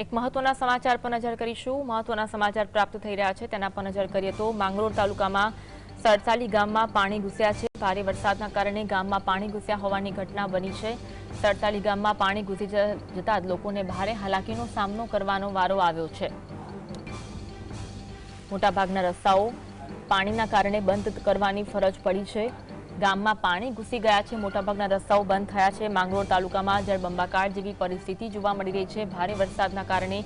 એક મહત્વના સમાચાર પર નજર કરીશું. મહત્વના સમાચાર પ્રાપ્ત થઈ રહ્યા છે, તેના પર નજર કરીએ તો માંગરોળ તાલુકામાં સરસાલી ગામમાં પાણી ઘૂસ્યા છે. ભારે વરસાદના કારણે ગામમાં પાણી ઘૂસ્યા હોવાની ઘટના બની છે. સરસાલી ગામમાં પાણી ઘૂસી જતા જ લોકોને ભારે હાલાકીનો સામનો કરવાનો વારો આવ્યો છે. મોટાભાગના રસ્તાઓ પાણીના કારણે બંધ કરવાની ફરજ પડી છે. ગામમાં પાણી ઘૂસી ગયા છે. મોટાભાગના રસ્તાઓ બંધ થયા છે. માંગરોળ તાલુકામાં જળબંબાકાર જેવી પરિસ્થિતિ જોવા મળી રહી છે. ભારે વરસાદના કારણે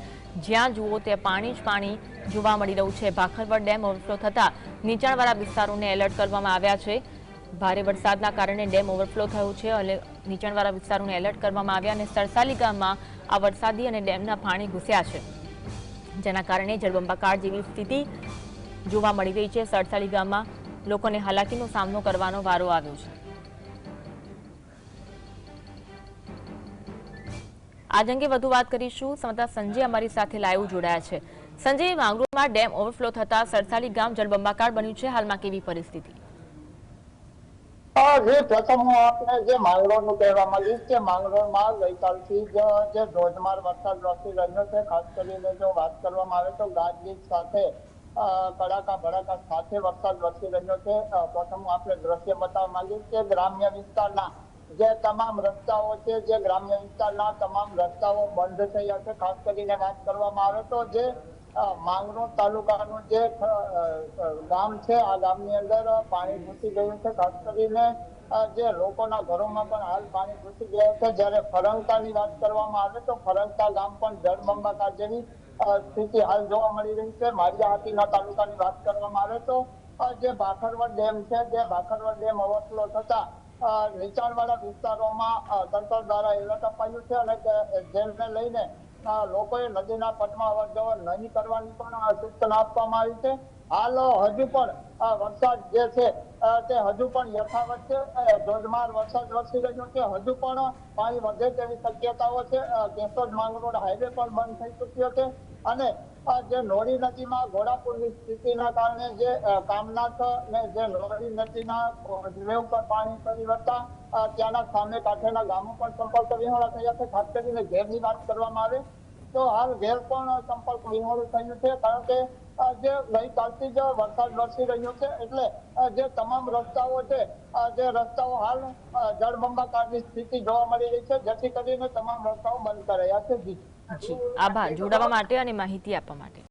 જ્યાં જુઓ ત્યાં પાણી જ પાણી જોવા મળી રહ્યું છે. ભાખરવડ ડેમ ઓવરફ્લો થતા નીચાણવાળા વિસ્તારોને એલર્ટ કરવામાં આવ્યા છે. ભારે વરસાદના કારણે ડેમ ઓવરફ્લો થયો છે. અને નીચાણવાળા વિસ્તારોને એલર્ટ કરવામાં આવ્યા અને સરસાલી ગામમાં આ વરસાદી અને ડેમના પાણી ઘૂસ્યા છે. જેના કારણે જળબંબાકાર જેવી સ્થિતિ જોવા મળી રહી છે. સરસાલી ગામમાં લોકોને હાલાકીનો સામનો કરવાનો વારો આવ્યો છે. આજ અંગે વધુ વાત કરીશું. સમતા સંજય અમારી સાથે લાઈવ જોડાયા છે. સંજય માંગરોળમાં ડેમ ઓવરફ્લો થતા સરસાલી ગામ જળબંબાકાર બન્યું છે. હાલમાં કેવી પરિસ્થિતિ? જે પ્રથમ હું આપને જે માંગરોળનું કહેવા માંગીશ કે માંગરોળમાં ગઈકાલથી જ, જે ધોધમાર વરસાદ વરસી રહ્યો છે, ખાસ કરીને જો વાત કરવામાં આવે તો ગાજવીજ સાથે કડાકા ભડાકા સાથે વરસાદ વરસી રહ્યો છે. પ્રથમ આપણે દ્રશ્ય બતાવવા માંગીએ કે ગ્રામ્ય વિસ્તારના જે તમામ રસ્તાઓ છે, જે ગ્રામ્ય વિસ્તારના તમામ રસ્તાઓ બંધ થયા છે. ખાસ કરીને વાત કરવામાં આવે તો જે માંગરોળ તાલુકાનું જે ગામ છે, આ ગામની અંદર પાણી ઘૂસી ગયું છે. ખાસ કરીને જે લોકોના ઘરોમાં પણ હાલ પાણી ઘૂસી ગયા છે. જ્યારે ફરંકાની વાત કરવામાં આવે તો ફરંગતા ગામ પણ જળબંબાકાર જેવી સ્થિતિ હાલ જોવા મળી રહી છે. માળિયા હાટીના તાલુકાની વાત કરવામાં આવે તો જે ભાખરવડ ડેમ છે, જે ભાખરવડ ડેમ ઓવરફ્લો થતા નીચાણવાળા વિસ્તારોમાં તંત્ર દ્વારા એલર્ટ અપાયું છે અને જેને લઈને લોકોએ નદીના પટમાં અવરજવર નહીં કરવાની પણ સૂચના આપવામાં આવી છે. હાલ, હજુ પણ વરસાદ જે છે તે હજુ પણ યથાવત છે. ધોધમાર વરસાદ વરસી રહ્યો છે. હજુ પણ પાણી વધે તેવી શક્યતાઓ છે. કેશોદ માંગરોળ હાઈવે પણ બંધ થઈ ચૂક્યો છે. અને જે નોરી નદીમાં ઘોડાપુરની સ્થિતિના કારણે જે કામનાથ ને જે નોરી નદીના વેવ ઉપર પાણી ફરી વળતા ત્યાંના સામે કાંઠેના ગામો પણ સંપર્ક વિહોણા થયા છે. ખાસ કરીને ઘેરની વાત કરવામાં આવે તો હાલ ઘેર પણ સંપર્ક વિહોણું થયું છે, કારણ કે જે ગઈકાલથી જ વરસાદ વરસી રહ્યો છે, એટલે જે તમામ રસ્તાઓ છે જે રસ્તાઓ હાલ જળબંબાકારની સ્થિતિ જોવા મળી રહી છે, જેથી કરીને તમામ રસ્તાઓ બંધ કરાયા છે. આભાર. જોડાવા માટે અને માહિતી આપવા માટે.